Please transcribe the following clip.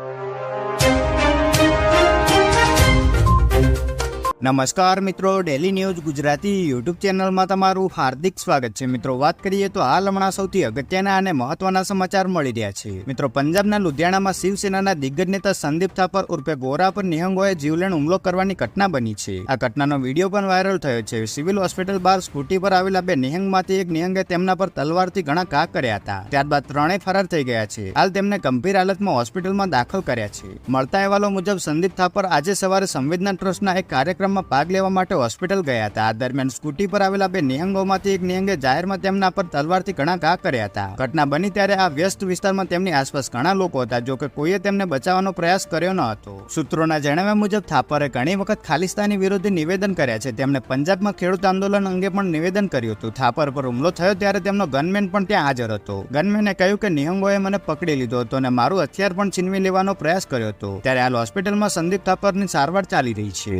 you. નમસ્કાર મિત્રો daily news Gujarati YouTube ચેનલમાં તમારું હાર્દિક સ્વાગત છે. મિત્રો, વાત કરીએ તો હાલ હમણાં સૌથી અગત્યના અને મહત્વના સમાચાર મળી રહ્યા છે. મિત્રો, પંજાબના લુધિયાણામાં શિવસેનાના દિગ્ગજ નેતા સંદીપ થાપર ઉર્ફે ગોરા પર નિહંગોએ જીવલેણ હુમલો કરવાની ઘટના બની છે. આ ઘટનાનો વીડિયો પણ વાયરલ થયો છે. સિવિલ હોસ્પિટલ બહાર સ્કૂટી પર આવેલા બે નિહંગમાંથી એક નિહંગે તેમના પર તલવારથી ઘણા ઘા કર્યા હતા. ત્યારબાદ ત્રણેય ફરાર થઈ ગયા છે. હાલ તેમને ગંભીર હાલતમાં હોસ્પિટલમાં દાખલ કર્યા છે. મળતા અહેવાલો મુજબ, સંદીપ થાપર આજે સવારે સંવેદના ટ્રસ્ટના એક કાર્યક્રમમાં ભાગ લેવા માટે હોસ્પિટલ ગયા હતા. આ દરમિયાન સ્કૂટી પર આવેલા બે નિહંગોમાંથી એક નિહંગે જાહેરમાં તેમના પર તલવારથી ઘણા ઘા કર્યા હતા. ઘટના બની ત્યારે આ વ્યસ્ત વિસ્તારમાં તેમની આસપાસ ઘણા લોકો હતા, જો કે કોઈએ તેમને બચાવવાનો પ્રયાસ કર્યો ન હતો. સૂત્રોના જણાવ્યા મુજબ, થાપરે ઘણી વખત ખાલિસ્તાની વિરુદ્ધ નિવેદન કર્યા છે. તેમણે પંજાબમાં ખેડૂત આંદોલન અંગે પણ નિવેદન કર્યું હતું. થાપર પર હુમલો થયો ત્યારે તેમનો ગનમેન પણ ત્યાં હાજર હતો. ગનમેને કહ્યું કે નિહંગોએ મને પકડી લીધો હતો અને મારું હથિયાર પણ છીનવી લેવાનો પ્રયાસ કર્યો હતો. ત્યારે હાલ હોસ્પિટલમાં સંદીપ થાપરની સારવાર ચાલી રહી છે.